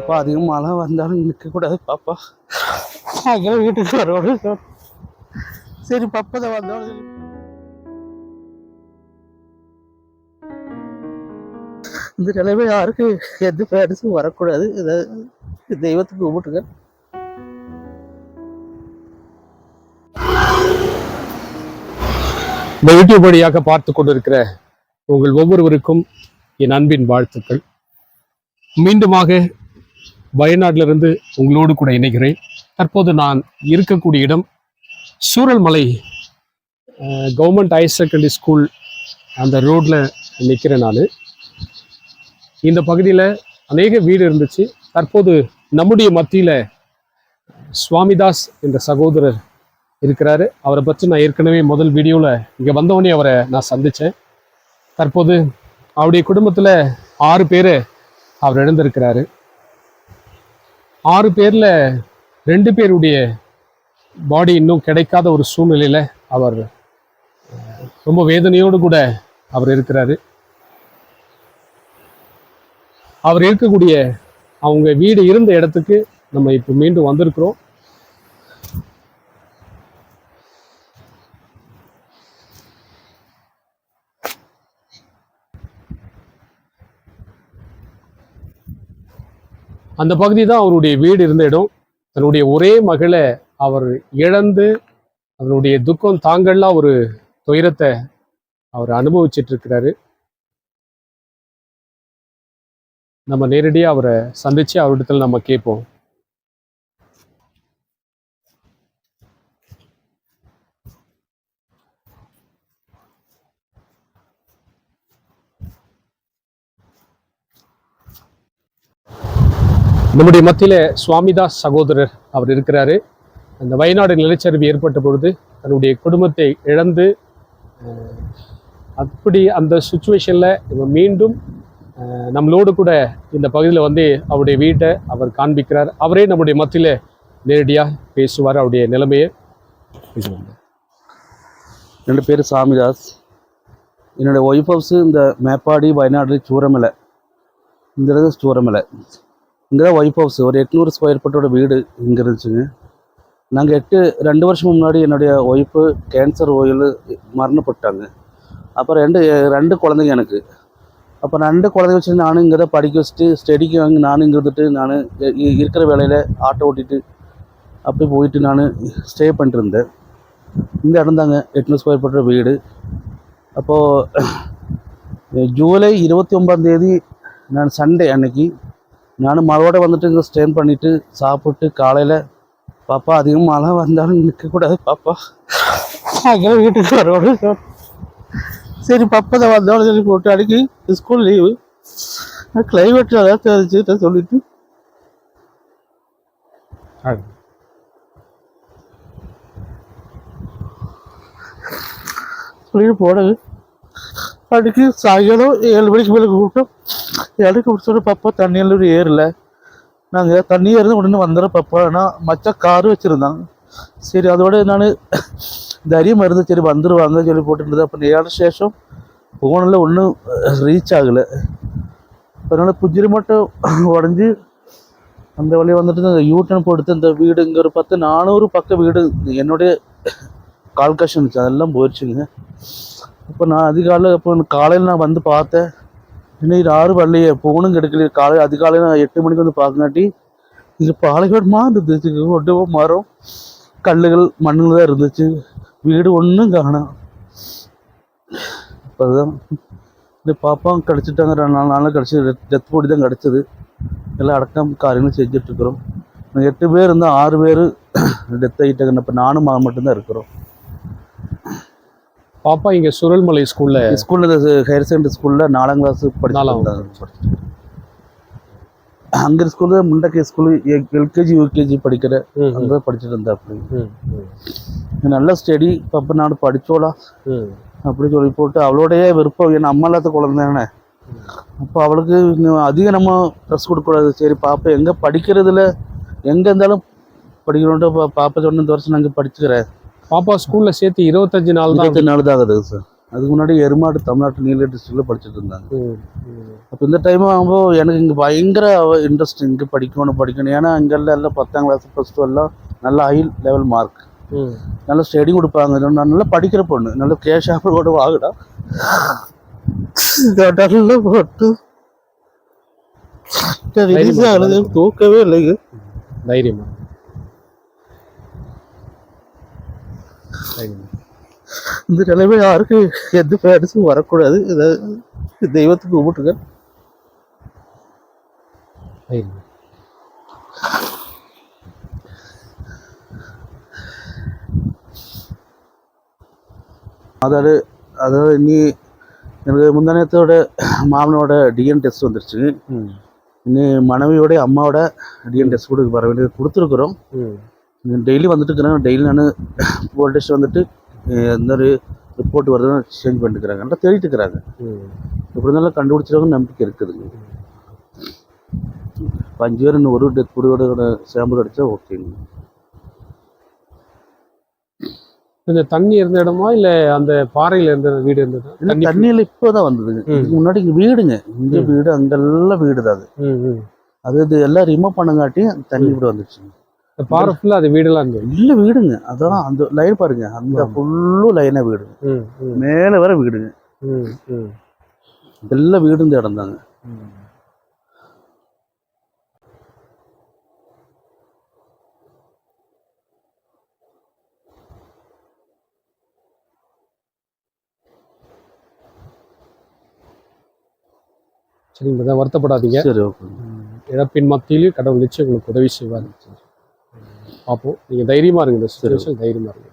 பாப்பா அதிகம் மழை வந்தாலும் நிற்கக்கூடாது பாப்பா. அங்கே வீட்டுக்கு வரணும் சரி. பாப்பா தான் வந்தாலும் இந்த நிலைமை யாருக்கும் எந்த பேரண்ட்ஸும் வரக்கூடாது. ஏதாவது தெய்வத்துக்கு கும்பிட்டுங்க. இந்த யூடியூப் வழியாக பார்த்து கொண்டிருக்கிற உங்கள் ஒவ்வொருவருக்கும் என் அன்பின் வாழ்த்துக்கள். மீண்டுமாக வயநாட்டிலிருந்து உங்களோடு கூட இணைகிறேன். தற்போது நான் இருக்கக்கூடிய இடம் Chooralmala government higher secondary school அந்த ரோட்டில் நிற்கிறேன் நான் இந்த பகுதியில் அநேக வீடு இருந்துச்சு. தற்போது நம்முடைய மத்தியில் சுவாமிதாஸ் என்ற சகோதரர் இருக்கிறாரு. அவரை பற்றி நான் ஏற்கனவே முதல் வீடியோவில் இங்கே வந்தவொடனே அவரை நான் சந்தித்தேன் தற்போது அவருடைய குடும்பத்தில் ஆறு பேர் அவர் இழந்திருக்கிறாரு ஆறு பேரில் ரெண்டு பேருடைய பாடி இன்னும் கிடைக்காத ஒரு சூழ்நிலையில் அவர் ரொம்ப வேதனையோடு கூட அவர் இருக்கிறாரு. அவர் இருக்கக்கூடிய அவங்க வீடு இருந்த இடத்துக்கு நம்ம இப்போ மீண்டும் வந்திருக்கிறோம். அந்த பகுதி தான் அவருடைய வீடு இருந்த இடம். தன்னுடைய ஒரே மகளை அவர் இழந்து அவருடைய துக்கம் தாங்கள்லாம் ஒரு துயரத்தை அவர் அனுபவிச்சிட்டு இருக்கிறாரு நம்ம நேரடியாக அவரை சந்திச்சு அவரிடத்துல நம்ம கேட்போம். நம்முடைய மத்தியில் சுவாமிதாஸ் சகோதரர் அவர் இருக்கிறாரு. அந்த வயநாடு நிலச்சரிவு ஏற்பட்ட பொழுது தன்னுடைய குடும்பத்தை இழந்து அப்படி அந்த சுச்சுவேஷனில் இவர் மீண்டும் நம்மளோடு கூட இந்த பகுதியில் வந்து அவருடைய வீட்டை அவர் காண்பிக்கிறார். அவரே நம்முடைய மத்தியில் நேரடியாக பேசுவார் அவருடைய நிலைமையை. பேசுவாங்க என்னோட பேர் சாமிதாஸ். என்னுடைய ஒய்ஃப் ஹவுஸு இந்த மேப்பாடி வயநாடு சூரமலை. இந்த சூரமலை. இங்கே தான் ஒய்ஃப் ஹவுஸ் ஒரு எட்நூறு ஸ்கொயர் ஃபீட்டோட வீடு இங்கே இருந்துச்சுங்க. நாங்கள் எட்டு ரெண்டு வருஷம் முன்னாடி என்னுடைய ஒய்ஃபு கேன்சர் ஓயில் மரணப்பட்டாங்க அப்புறம் ரெண்டு ரெண்டு குழந்தைங்க எனக்கு. அப்போ ரெண்டு குழந்தைங்க வச்சு நானும் இங்கே தான் படிக்க வச்சுட்டு ஸ்டடிக்கு வாங்கி நானும் இங்கே இருந்துட்டு நான் இருக்கிற வேலையில் ஆட்டோ ஓட்டிட்டு அப்படி போயிட்டு நான் ஸ்டே பண்ணிட்டு இருந்தேன் இந்த இடம் தாங்க எட்நூறு ஸ்கொயர் ஃபீட்டோட வீடு. அப்போது ஜூலை இருபத்தி ஒன்பதாம் தேதி நான் சண்டே அன்னைக்கு நானும் மழையோட வந்துட்டு இங்கே ஸ்டேன் பண்ணிவிட்டு சாப்பிட்டு காலையில் பாப்பா அதிகம் மழை வந்தாலும் நிற்கக்கூடாது பாப்பா அங்கே வீட்டுக்கு வரணும் சரி பாப்பா தான் வந்தோட சொல்லி போட்டு அடிக்கி ஸ்கூல் லீவு கிளைமேட் நல்லா தெரிஞ்சுட்டு சொல்லிட்டு சொல்லிட்டு போனது அன்றைக்கி சாயங்காலம் ஏழு மணிக்கு மேலே கூப்பிட்டோம் இடைக்கு பிடிச்சோட பாப்பா தண்ணியில் ஏறல நாங்கள் தண்ணி ஏறின உடனே வந்துடுறோம் பாப்பா ஆனால் மச்சா காரு வச்சுருந்தாங்க சரி அதோட நான் தைரியம் இருந்து சரி வந்துடுவாங்க சொல்லி போட்டுருந்தது அப்போ ஏழு சேஷம் ஃபோனில் ஒன்றும் ரீச் ஆகலை அதனால் புஜிரி மட்டும் உடஞ்சி அந்த வழியை வந்துட்டு இந்த யூட்டன் போட்டு இந்த வீடு ஒரு பத்து நானூறு பக்கம் வீடு என்னுடைய கால்காஷ் அதெல்லாம் போயிடுச்சுங்க இப்போ நான் அதிகாலையில் இப்போ காலையில் நான் வந்து பார்த்தேன். இன்னைக்கு யாரும் வரலையே போகணும் கிடைக்கல காலை அதிகாலையில் நான் எட்டு மணிக்கு வந்து பார்க்கங்காட்டி இது பாலைவனமாக இருந்துச்சு. ஒட்டு மரம் கல்லுகள் மண்ணில் தான் இருந்துச்சு. வீடு ஒன்றும் காணும் இப்போ அதுதான் இந்த பாப்பா கிடச்சிட்டாங்க. ரெண்டு நாலு நாளில் கிடச்சி டெத் போடி தான் கிடச்சிது. எல்லாம் அடக்கம் காரியங்களும் செஞ்சிட்ருக்குறோம் எட்டு பேர் இருந்தால் ஆறு பேர் டெத் ஆகிட்டாங்க இப்போ நானும் மட்டும்தான் இருக்கிறோம். பாப்பா இங்க சுரல்மலை ஸ்கூல்ல ஸ்கூலில் ஹையர் செகண்டரி ஸ்கூலில் நாலாம் கிளாஸ் படிச்சு அங்கே ஸ்கூலில் முண்டக்கை ஸ்கூலு எல்கேஜி யூகேஜி படிக்கிற அங்கே படிச்சுட்டு இருந்தா அப்படி நல்ல ஸ்டடி அப்போ நான் படிச்சோலா ம். அப்படி சொல்லி போட்டு அவளோடைய விருப்பம் என் அம்மா இல்லாத குழந்தை தானே. அப்போ அவளுக்கு இன்னும் அதிகம் நம்ம ட்ரெஸ் கொடுக்கக்கூடாது. சரி பாப்பா எங்கே படிக்கிறதுல எங்கே இருந்தாலும் படிக்கணுன்ட்டு பா- பாப்பா சொன்ன இந்த வருஷம் நாங்கள் படிச்சுக்கிறேன். பாப்பா ஸ்கூல்ல சேர்த்து இருபத்தஞ்சு நாள் தான் இருபத்தி நாலு தான் ஆகுது சார் அதுக்கு முன்னாடி எருமாடு தமிழ்நாட்டு நீல டிஸ்ட்ரிக்டில் படிச்சுட்டு இருந்தாங்க. அப்போ இந்த டைம் ஆகும்போது எனக்கு இங்கே பயங்கர இன்ட்ரெஸ்ட் இங்கே படிக்கணும் படிக்கணும். ஏன்னா இங்கெல்லாம் எல்லாம் பத்தாம் கிளாஸ் ப்ளஸ் டூ எல்லாம் நல்ல ஹை லெவல் மார்க். நல்ல ஸ்டடி கொடுப்பாங்க. நான் நல்லா படிக்கிற பொண்ணு. நல்ல கேஷ் ஆஃபர் கூட வாங்குடா நல்லா போட்டு ஆகுது தூக்கவே இல்லைங்க. தைரியமா. இந்த நிலைமை யாருக்கு எந்த பேரண்ட்ஸும் வரக்கூடாது. இதை தெய்வத்துக்கு கும்பிட்டுங்க. அதாவது அதாவது இனி எனக்கு முந்தானத்தோட மாமனோட டிஎன் டெஸ்ட் வந்துருச்சு. இனி மனைவியோட அம்மாவோட டிஎன் டெஸ்ட் கூட வர வேண்டியது கொடுத்துருக்குறோம். டெய்லி வந்துட்டு இருக்கிறேன். டெய்லி நான் போல்டேஜ் வந்துட்டு இந்த ஒரு ரிப்போர்ட் வருதுன்னு சேஞ்ச் பண்ணிட்டுக்கிறாங்க. நல்லா தேடிட்டு இருக்கிறாங்க. எப்படி இருந்தாலும் கண்டுபிடிச்சிருவாங்க நம்பிக்கை இருக்குதுங்க இப்போ அஞ்சு பேர் இன்னும் ஒரு டெத் பொடியோட சாம்பிள் அடித்தா ஓகேங்க இந்த தண்ணி இருந்த இடமா இல்ல அந்த பாறையில இருந்த வீடு இருந்ததா? தண்ணியில் இப்போ தான் வந்ததுங்க. இதுக்கு முன்னாடி இங்கே வீடுங்க. இங்கே. வீடு அங்கெல்லாம் வீடு தான் அது. அது இது எல்லாம் ரிமூவ் பண்ணங்காட்டி அந்த தண்ணி இப்படி வந்துச்சு இந்த பாறை ஃபுல்லா அது வீடெல்லாம் இருந்தது. இல்லை வீடுங்க. அதான் அந்த லைன் பாருங்க. அந்த. ஃபுல்லும் லைனாக வீடுங்க மேலே வர வீடுங்க. ம், ம். இதெல்லாம் வீடு இந்த இடம் தாங்க. சரிங்க வருத்தப்படாதீங்க. சரி ஓகே இழப்பின் மத்தியிலும் கடவுள் நிச்சயம் உங்களுக்கு உதவி செய்வார். பார்ப்போம் நீங்க தைரியமா இருங்க. இந்த சுச்சுவேஷன் தைரியமா இருங்க.